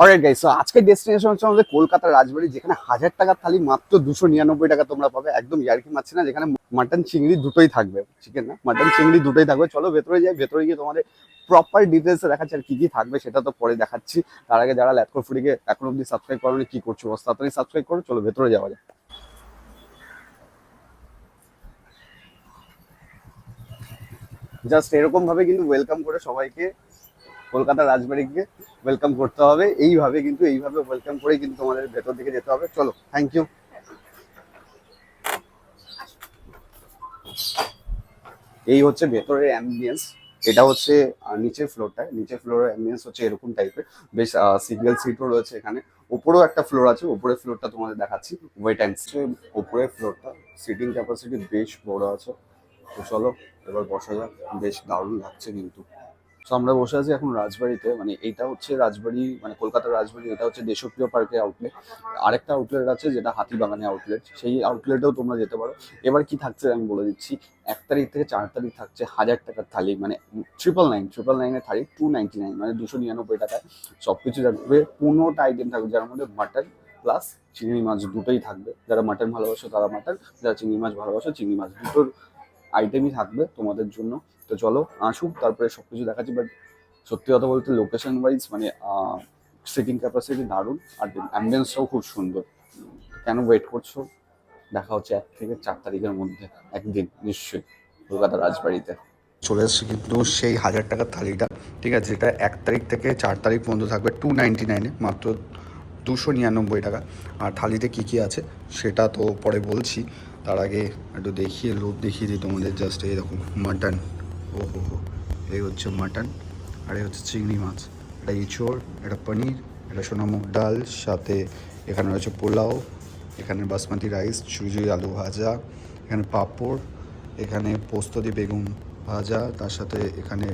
Alright guys so আজকের destination হচ্ছে আমাদের কলকাতার রাজবাড়ি, যেখানে হাজার টাকার থালি মাত্র দুশো নিরানব্বই টাকা তোমরা পাবে। একদম ইয়ার্কি মারছি না, যেখানে মাটন চিংড়ি দুটোই থাকবে চিকেন না? মাটন চিংড়ি দুটোই থাকবে। চলো ভেতরে যাই, ভেতরে গিয়ে তোমাদের প্রপার ডিটেলসে দেখাচ্ছি আর কি কি থাকবে, সেটা তো পরে দেখাচ্ছি। তার আগে যারা ল্যাটকো ফুডিকে এখন অব্দি সাবস্ক্রাইব করোনি, কি করছ? বস তাড়াতাড়ি সাবস্ক্রাইব করো, চলো ভেতরে যাওয়া যায় জাস্ট এরকম ভাবে কিন্তু ওয়েলকাম করে সবাইকে কলকাতার রাজবাড়িকে ওয়েলকাম করতে হবে। এইভাবে কিন্তু, এইভাবে ওয়েলকাম করে কিন্তু তোমাদের ভেতর দিকে যেতে হবে। চলো থ্যাংক ইউ এই হচ্ছে ভেতরের অ্যাম্বিয়েন্স এটা হচ্ছে নিচের ফ্লোরটা নিচের ফ্লোরের অ্যাম্বিয়েন্স হচ্ছে এরকম টাইপের বেশ সিঙ্গেল সিটও রয়েছে এখানে। উপরেও একটা ফ্লোর আছে উপরের ফ্লোরটা তোমাদের দেখাচ্ছি। ওয়েট অ্যান্ড উপরের ফ্লোরটা সিটিং ক্যাপাসিটি বেশ বড় আছে। তো চলো, এবার বসা যাক। বেশ দারুণ লাগছে কিন্তু। তো আমরা বসে আছি এখন রাজবাড়িতে। মানে এইটা হচ্ছে রাজবাড়ি মানে কলকাতার রাজবাড়ি, এটা হচ্ছে দেশপ্রিয় পার্কের আউটলেট আরেকটা আউটলেট আছে যেটা হাতিবাগানে আউটলেট সেই আউটলেটেও তোমরা যেতে পারো। এবার কি থাকছে আমি বলে দিচ্ছি। এক তারিখ থেকে চার তারিখ থাকছে হাজার টাকার থালি মানে ট্রিপল নাইন ট্রিপল নাইনের থালি টু নাইনটি নাইন মানে দুশো নিরানব্বই টাকায়। সব কিছু থাকবে পনেরোটা আইটেম থাকবে, যার মধ্যে মাটন প্লাস চিংড়ি মাছ দুটোই থাকবে। যারা মাটন ভালোবাসো তারা মাটন যারা চিংড়ি মাছ ভালোবাসো চিংড়ি মাছ দুটোর আইটেমই থাকবে তোমাদের জন্য। তো চলো, আসুক, তারপরে সব কিছু দেখাচ্ছি বাট সত্যি কথা বলতে লোকেশন ওয়াইজ মানে সিটিং ক্যাপাসিটি দারুণ, আর অ্যাম্বিয়েন্সটাও খুব সুন্দর। কেন ওয়েট করছ? দেখা হচ্ছে এক থেকে চার তারিখের মধ্যে, একদিন, নিশ্চয়ই, কলকাতা রাজবাড়িতে। চলে এসেছে কিন্তু সেই হাজার টাকার থালিটা, ঠিক আছে, যেটা এক তারিখ থেকে চার তারিখ পর্যন্ত থাকবে টু নাইনটি নাইনে মাত্র দুশো নিরানব্বই টাকা। আর থালিতে কী কী আছে, সেটা তো পরে বলছি। তার আগে একটু দেখিয়ে লোভ দেখিয়ে দিই তোমাদের জাস্ট এইরকম মাটন ও হো হো এই হচ্ছে মাটন আর এই হচ্ছে চিংড়ি মাছ। এটা ইঁচড়, এটা পনির, এটা সোনামুখ ডাল, সাথে এখানে রয়েছে পোলাও, এখানে বাসমতি রাইস, সুজি আলু ভাজা, এখানে পাঁপড়, এখানে পোস্ত দিয়ে বেগুন ভাজা, তার সাথে এখানে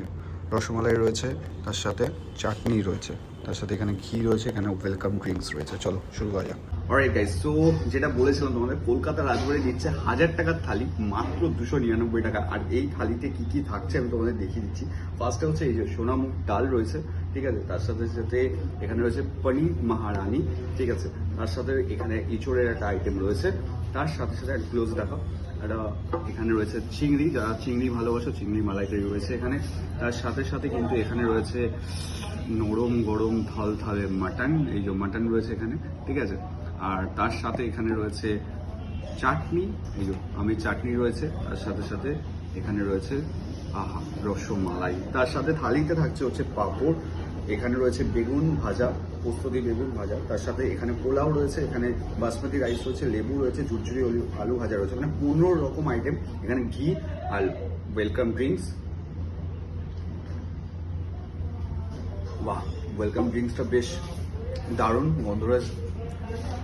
রসমালাই রয়েছে, তার সাথে চাটনি রয়েছে। তার সাথে এখানে ঘি রয়েছে, এখানে ওয়েলকাম ড্রিঙ্কস রয়েছে। চলো, শুরু করা যাক। অলরাইট গাইস সো যেটা বলেছিলাম তোমাদের, কলকাতা রাজবাড়ি দিচ্ছে হাজার টাকার থালি, মাত্র দুশো নিরানব্বই টাকা। আর এই থালিতে কি কি থাকছে আমি তোমাদের দেখিয়ে দিচ্ছি। ফার্স্টে হচ্ছে এই যে সোনামুখ ডাল রয়েছে। ঠিক আছে? তার সাথে সাথে এখানে রয়েছে পনির মহারানি, ঠিক আছে? তার সাথে এখানে ইঁচড়ের একটা আইটেম রয়েছে। তার সাথে সাথে একটা ক্লোজ দেখো একটা এখানে রয়েছে চিংড়ি। যারা চিংড়ি ভালোবাসো, চিংড়ি মালাইকারি রয়েছে এখানে। তার সাথে সাথে কিন্তু এখানে রয়েছে নরম গরম থল থালে মাটন। এই যে মাটন রয়েছে এখানে, ঠিক আছে? আর তার সাথে এখানে রয়েছে চাটনি। এই আমি চাটনি রয়েছে। তার সাথে সাথে এখানে রয়েছে, আহা, রসমালাই। তার সাথে থালিতে থাকছে হচ্ছে পাঁপড়। এখানে রয়েছে বেগুন ভাজা পোস্ত বেগুন ভাজা। তার সাথে এখানে পোলাও রয়েছে, এখানে বাসমতি রাইস রয়েছে, লেবু রয়েছে, ঝুরঝুরি আলু আলু ভাজা রয়েছে। মানে পনেরো রকম আইটেম এখানে ঘি আর ওয়েলকাম ড্রিঙ্কস বাহ ওয়েলকাম ড্রিঙ্কসটা বেশ দারুণ গন্ধরাজ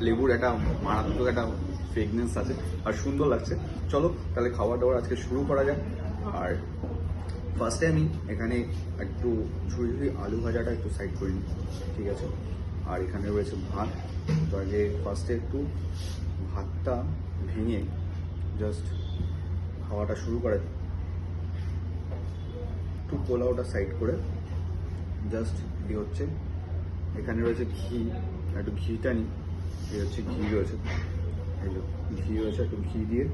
লেবুর একটা মারাত্মক একটা ফ্রেগনেন্স আছে, আর সুন্দর লাগছে। চলো, তাহলে খাওয়া দাওয়ার আজকে শুরু করা যাক। আর ফার্স্টে আমি এখানে একটু ঝুড়ি ঝুড়ি আলু ভাজাটা একটু সাইড করে, ঠিক আছে? আর এখানে রয়েছে ভাত, তো আগে ফার্স্টে একটু ভাতটা ভেঙে জাস্ট খাওয়াটা শুরু করে, একটু পোলাওটা সাইড করে জাস্ট এই হচ্ছে, এখানে রয়েছে ঘি, একটু ঘিটা নিই, এই হচ্ছে ঘি রয়েছে ঘি রয়েছে, একটু ঘি দিয়ে,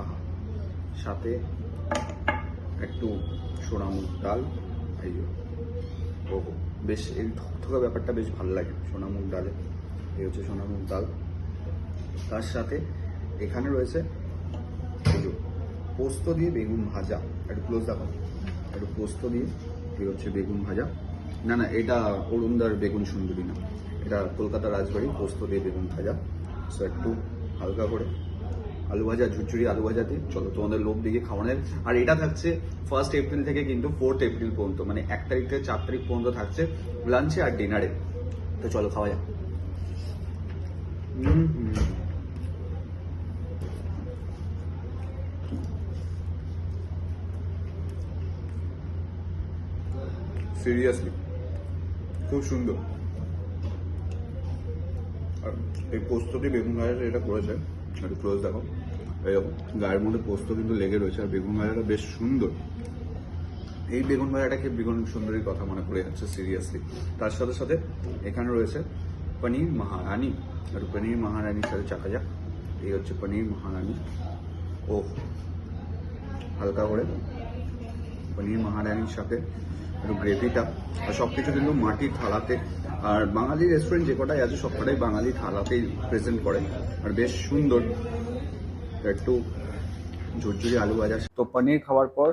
আহা, সাথে একটু সোনামুখ ডাল, এই ওহো বেশ, এই থকথকা ব্যাপারটা বেশ ভালো লাগে, সোনামুখ ডালে, এই হচ্ছে সোনামুখ ডাল। তার সাথে এখানে রয়েছে এই পোস্ত দিয়ে বেগুন ভাজা, একটু ক্লোজ দেখো, একটু পোস্ত দিয়ে, এই হচ্ছে বেগুন ভাজা। না না, এটা অরুণদার বেগুন সুন্দরী না, এটা কলকাতা রাজবাড়ি পোস্ত দিয়ে বেগুন ভাজা। সো একটু হালকা করে আলু ভাজা ঝুরঝুরি আলু ভাজা দিয়ে। চলো, তোমাদের লোভ দিকে খাওয়ানোর আর এটা থাকছে ফার্স্ট এপ্রিল থেকে কিন্তু ফোর্থ এপ্রিল পর্যন্ত মানে এক তারিখ থেকে চার তারিখ পর্যন্ত থাকছে লাঞ্চে আর ডিনারে তো চলো, খাওয়া যাক। সিরিয়াসলি খুব সুন্দর। আর এই পোস্ত দিয়ে বেগুন ভাজাটা এটা করেছে। একটু ক্লোজ দেখো। গায়ের মধ্যে পোস্ত কিন্তু লেগে রয়েছে, আর বেগুন ভাজাটা বেশ সুন্দর। এই বেগুন ভাজাটাকে বেগুন সুন্দরীর কথা মনে পড়ে যাচ্ছে সিরিয়াসলি তার সাথে সাথে এখানে রয়েছে পনির মহারানি। আর পনির মহারানির সাথে চাকা যাক। এই হচ্ছে পনির মহারানি। ও, হালকা করে পনির মহারানির সাথে একটু গ্রেভিটা, আর সব কিছু কিন্তু মাটির থালাতে। আর বাঙালি রেস্টুরেন্ট যে কটাই আছে সব কটাই বাঙালি থালাতেই প্রেজেন্ট করে। আর বেশ সুন্দর। একটু ঝুরঝুরি আলু ভাজা তো পনির খাওয়ার পর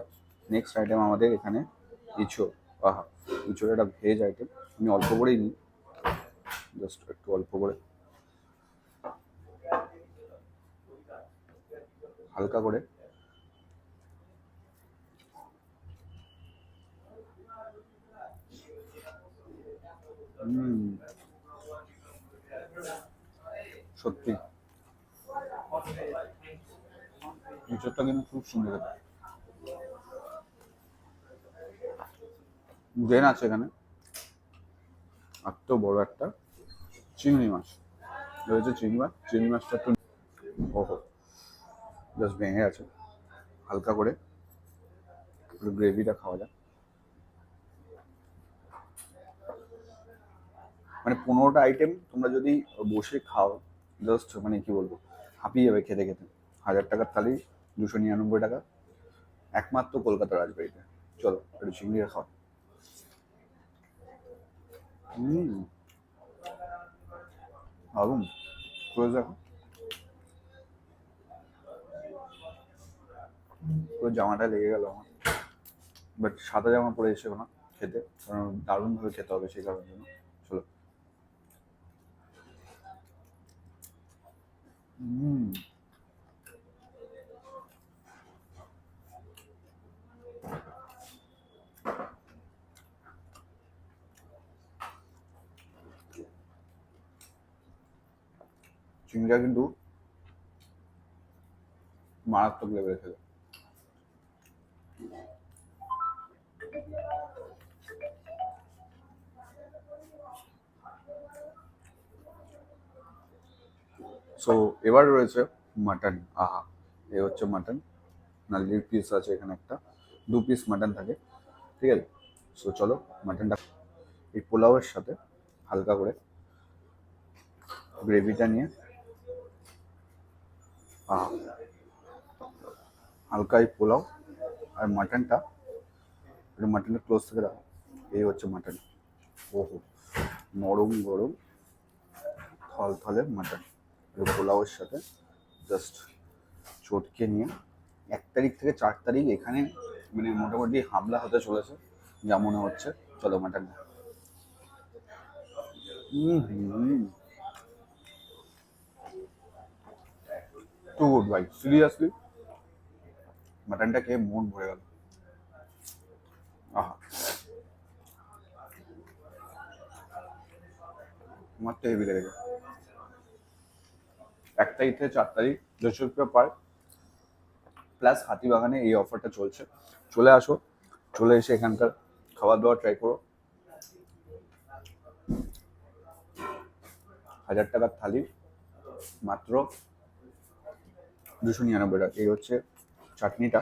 নেক্সট আইটেম আমাদের এখানে ইঁচড় আহা ইঁচড় একটা ভেজ আইটেম আমি অল্প করেই নিই। জাস্ট একটু অল্প করে। হালকা করে। সত্যি। ইঁচড়টা কিন্তু খুব সুন্দর ড্রেন আছে এখানে। আর তো বড় একটা চিংড়ি মাছ। রয়েছে চিংড়ি মাছ। চিংড়ি মাছটা একটু ওহো জাস্ট ভেঙে আছে হালকা করে একটু গ্রেভিটা খাওয়া যাক। মানে পনেরোটা আইটেম তোমরা যদি বসে খাও জাস্ট মানে কি বলব, হাঁপিয়ে যাবে খেতে খেতে। হাজার টাকার থালি দুশো নিরানব্বই টাকা। একমাত্র কলকাতা রাজবাড়িতে। চলো, একটু চিংড়িটা খাও হুম। দারুণ করে দেখো। পুরো জামাটা লেগে গেল আমার। বাট সাদা জামা পরে এসে না খেতে? কারণ দারুণভাবে খেতে হবে সেই কারণের জন্য। চলো। হুম। চিংড়িটা কিন্তু মারাত্মক লেভেলে খেলে। সো এবার রয়েছে মাটন আহা, এ হচ্ছে মাটন নালির পিস আছে এখানে একটা, দু পিস মাটন থাকে, ঠিক আছে? সো চলো মাটনটা এই পোলাওয়ের সাথে হালকা করে গ্রেভিটা নিয়ে হালকা এই পোলাও আর মাটনটা, একটু মাটনটা ক্লোজ থেকে এই হচ্ছে মাটন। ওহো, নরম গরম থল থলে মাটন পোলাওয়ের সাথে জাস্ট চটকে নিয়ে, এক তারিখ থেকে চার তারিখ এখানে মানে মোটামুটি হামলা হতে চলেছে, যা মনে হচ্ছে। চলো মাটন হুম হুম। টু গুড ভাই সিরিয়াসলি মাটনটা খেয়ে মন ভরে গেল। আহা। আমার তো হেভি লেগেছে। এক তারিখ থেকে চার তারিখ, দেড়শো রুপিয়া পার প্লাস হাতিবাগানে এই অফারটা চলছে। চলে আসো, চলে এসে এখানকার খাবার দাবার ট্রাই করো। হাজার টাকার থালি, মাত্র দুশো নিরানব্বই টাকা। এই হচ্ছে চাটনিটা।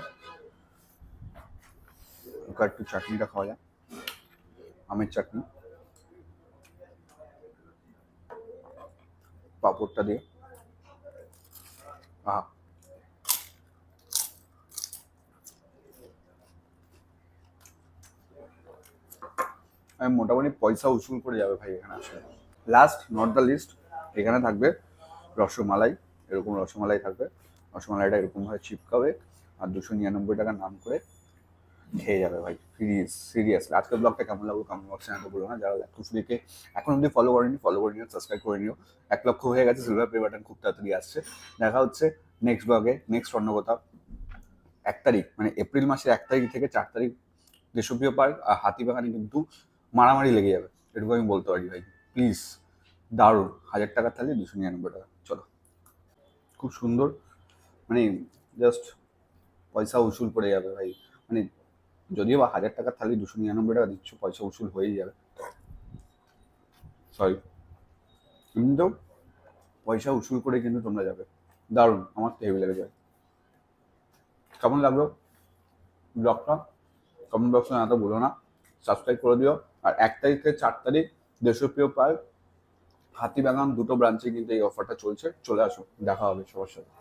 একটু চাটনিটা খাওয়া যায় আমের চাটনি। পাঁপড়টা দিয়ে। আহা। আমি মোটামুটি পয়সা উসুল করে যাবে ভাই এখানে আসলে। লাস্ট নট দ্য লিস্ট এখানে থাকবে রসমালাই। এরকম রসমালাই থাকবে। রসমালাইটা এরকমভাবে চিপকাবে আর দুশো নিরানব্বই টাকা নাম করে খেয়ে যাবে ভাই সিরিয়াস সিরিয়াসলি আজকের ব্লগটা কেমন লাগল কমেন্ট বক্সে জানাতে বলো না, যারা ল্যাপটপ ফ্রিকে এখন অব্দি ফলো করেনি ফলো করে নিও সাবস্ক্রাইব করে নিও। এক লক্ষ হয়ে গেছে সিলভার পে বাটন খুব তাড়াতাড়ি আসছে। দেখা হচ্ছে নেক্সট ব্লগে নেক্সট অন্য কোথাও এক তারিখ মানে এপ্রিল মাসের এক তারিখ থেকে চার তারিখ দেশপ্রিয় পার্ক আর হাতিবাগানে কিন্তু মারামারি লেগে যাবে, এটুকু আমি বলতে পারি ভাই। প্লিজ দারুণ। হাজার টাকার থালি দুশো নিরানব্বই টাকা। চলো। খুব সুন্দর মানে জাস্ট পয়সা উসুল পড়ে যাবে ভাই। মানে যদিও বা হাজার টাকার থালি দুশো নিরানব্বই টাকা দিচ্ছ পয়সা উসুল হয়েই যাবে। সরি কিন্তু পয়সা উসুল করে কিন্তু তোমরা যাবে। দারুণ আমার তো হেভি লেগে যায় কেমন লাগল ব্লগটা? কমেন্ট বক্সে জানাতে ভুলো না। সাবস্ক্রাইব করে দিও। আর এক তারিখ থেকে চার তারিখ দেশপ্রিয় পার্ক হাতিবাগান দুটো ব্রাঞ্চে কিন্তু এই অফারটা চলছে। চলে আসো দেখা হবে সবার সাথে।